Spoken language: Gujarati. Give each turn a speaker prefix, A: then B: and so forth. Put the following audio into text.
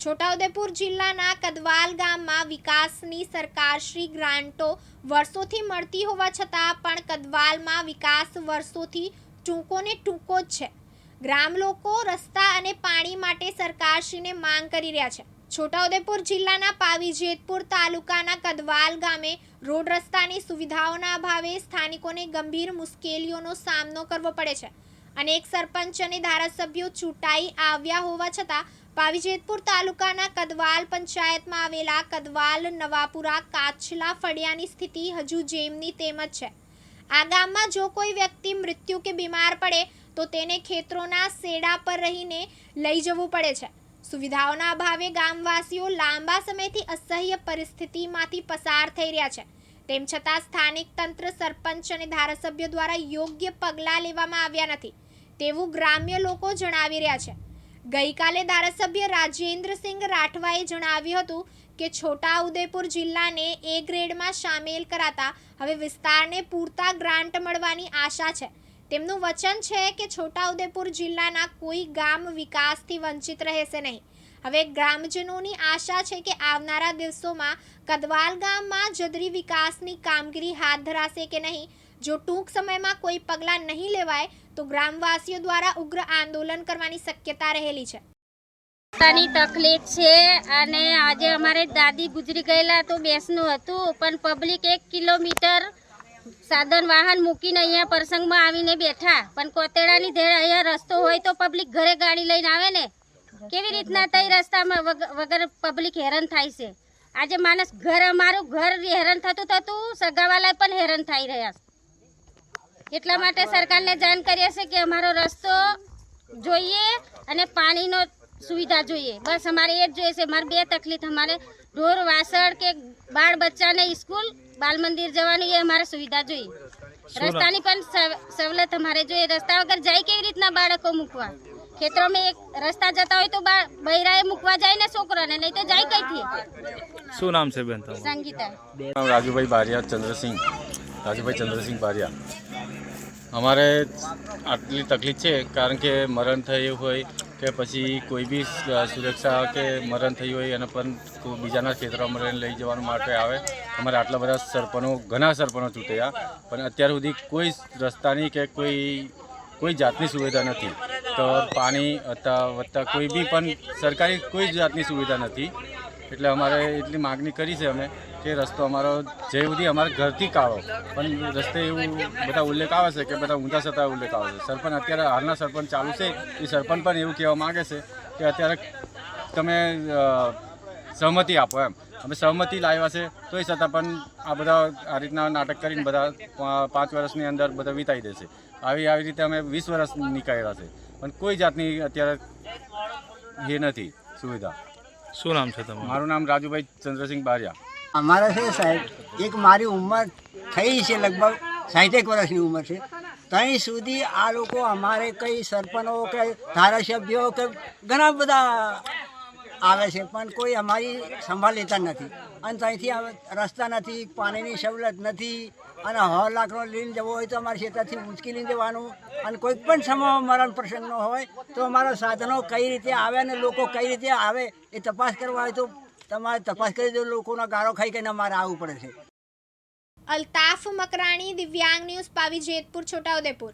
A: છોટાઉદેપુર જિલ્લાના કદવાલ ગામમાં વિકાસની સરકારશ્રી ગ્રાન્ટો વર્ષોથી મળતી હોવા છતાં પણ કદવાલમાં વિકાસ વર્ષોથી ટૂંકો ને ટૂંકો જ છે. ગ્રામ લોકો રસ્તા અને પાણી માટે સરકારશ્રીને માંગ કરી રહ્યા છે. છોટાઉદેપુર જિલ્લાના પાવી જેતપુર તાલુકાના કદવાલ ગામે રોડ રસ્તાની સુવિધાઓના અભાવે સ્થાનિકોને ગંભીર મુશ્કેલીઓનો સામનો કરવો પડે છે. અનેક સરપંચ અને ધારાસભ્યો ચૂંટાઈ આવ્યા હોવા છતાં પાવીજેતપુર તાલુકાના કદવાલ પંચાયતમાં આવેલા કદવાલ નવાપુરા કાચલા ફળિયાની સ્થિતિ હજુ જેમની તેમ જ છે. આ ગામમાં જો કોઈ વ્યક્તિ મૃત્યુ કે બીમાર પડે, તો તેને ખેતરોના સેડા પર રહીને લઈ જવું પડે છે. સુવિધાઓના અભાવે ગામવાસીઓ લાંબા સમયથી અસહ્ય પરિસ્થિતિમાંથી પસાર થઈ રહ્યા છે. તેમ છતાં સ્થાનિક તંત્ર સરપંચ અને ધારાસભ્યો દ્વારા યોગ્ય પગલાં લેવામાં આવ્યા નથી. તેવું ગ્રામ્ય લોકો જણાવી રહ્યા છે. ગઈકાલે ધારાસભ્ય રાજેન્દ્રસિંહ રાઠવાએ જણાવ્યું હતું કે છોટા ઉદેપુર જિલ્લાને એ ગ્રેડમાં સામેલ કરાતા હવે વિસ્તારને પૂરતા ગ્રાન્ટ મળવાની આશા છે. તેમનું વચન છે કે છોટાઉદેપુર જિલ્લાના કોઈ ગામ વિકાસથી વંચિત રહેશે નહીં. હવે ગ્રામજનોની આશા છે કે આવનારા દિવસોમાં કદવાલ ગામમાં જદરી વિકાસની કામગીરી હાથ ધરાશે કે નહીં જો ટૂંક સમયમાં કોઈ પગલાં નહીં લેવાય, તો ગ્રામવાસીઓ દ્વારા ઉગ્ર આંદોલન કરવાની શક્યતા રહેલી છે.
B: રસ્તાની તકલીફ છે અને આજે અમારે દાદી ગુજરી ગયેલા તો બેસનું હતું, પણ પબ્લિક એક કિલોમીટર સાધન વાહન મૂકીને અહીંયા પ્રસંગમાં આવીને બેઠા. પણ કોતેડાની ધેર અહીંયા રસ્તો હોય તો પબ્લિક ઘરે ગાડી લઈને આવે ને? કેવી રીતના તઈ રસ્તામાં વગર પબ્લિક હેરાન થાય છે? આજે માણસ ઘર, અમારું ઘર હેરાન થતું થતું સગાવાલા પણ હેરાન થઈ રહ્યા છે. એટલા માટે સરકારને જાણ કરીએ છે કે અમારો રસ્તો જોઈએ અને પાણીનો સુવિધા જોઈએ. બસ અમારે એ જ જોઈએ છે મારે બે તકલીફ અમારે ઢોર વાસણ કે બાળ બચ્ચાને સ્કૂલ બાલ મંદિર જવાની એ અમારે સુવિધા જોઈએ. રસ્તાની પણ સવ- સવલત અમારે જોઈએ. રસ્તા વગર જાય કેવી રીતના બાળકો મૂકવા? ખેતરોમાં એક રસ્તા જતા હોય તો બૈરાએ મૂકવા જાય ને છોકરાને નહીં તો જાય કઈથી
C: શું નામ છે બેન
B: સંગીતા.
D: રાજુભાઈ બારિયા ચંદ્રસિંહ. રાજુભાઈ ચંદ્રસિંહ બારિયા. અમારે આટલી તકલીફ છે, કારણ કે મરણ થયું હોય કે પછી કોઈ બી સુરક્ષા કે મરણ થયું હોય અને પણ બીજાના રહીને લઈ જવાનું માટે આવે. અમારે આટલા બધા સરપંચો ઘણા સરપંચો ચૂંટ્યા, પણ અત્યાર સુધી કોઈ રસ્તાની કે કોઈ કોઈ જાતની સુવિધા નથી. તો પાણી અથવા વત્તા કોઈ બી પણ સરકારી કોઈ જાતની સુવિધા નથી. એટલે અમારે એટલી માગણી કરી છે અમે. કે રસ્તો અમારો જે સુધી અમારા ઘરથી કાઢો પણ રસ્તે એવું બધા ઉલ્લેખ આવે છે કે બધા ઊંધા છતાં ઉલ્લેખ આવે છે. સરપંચ અત્યારે હાલના સરપંચ ચાલુ છે. એ સરપંચ પણ એવું કહેવા માગે છે કે અત્યારે તમે સહમતિ આપો એમ. અમે સહમતિ લાવ્યા છે તોય છતાં પણ આ બધા આ રીતના નાટક કરીને બધા પાંચ વર્ષની અંદર બધા વિતાઈ દેશે આવી આવી રીતે અમે વીસ વર્ષ નીકળ્યા છે. પણ કોઈ જાતની અત્યારે એ નથી સુવિધા.
C: શું નામ છે તમારું?
D: મારું નામ રાજુભાઈ ચંદ્રસિંહ બારિયા.
E: અમારે છે સાહેબ, એક મારી ઉંમર થઈ છે લગભગ સાઠેક વર્ષની ઉંમર છે. ત્યાં સુધી આ લોકો અમારે કંઈ સરપંચો કે ધારાસભ્યો કે ઘણા બધા આવે છે, પણ કોઈ અમારી સંભાળ લેતા નથી. અને ત્યાંથી રસ્તા નથી, પાણીની સવલત નથી, અને હો લાખનો લઈને જવો હોય તો અમારે ખેતરથી ઉંચકી લઈને જવાનું. અને કોઈ પણ સમય મરણ પ્રસંગનો હોય તો અમારા સાધનો કઈ રીતે આવે અને લોકો કઈ રીતે આવે એ તપાસ કરવા હોય તો તમારે તપાસ કરી દો, લોકોના ગાળો ખાઈ કે અમારે આવવું પડે છે.
A: અલ્તાફ મકરાણી, દિવ્યાંગ ન્યૂઝ, પાવી જેતપુર, છોટાઉદેપુર.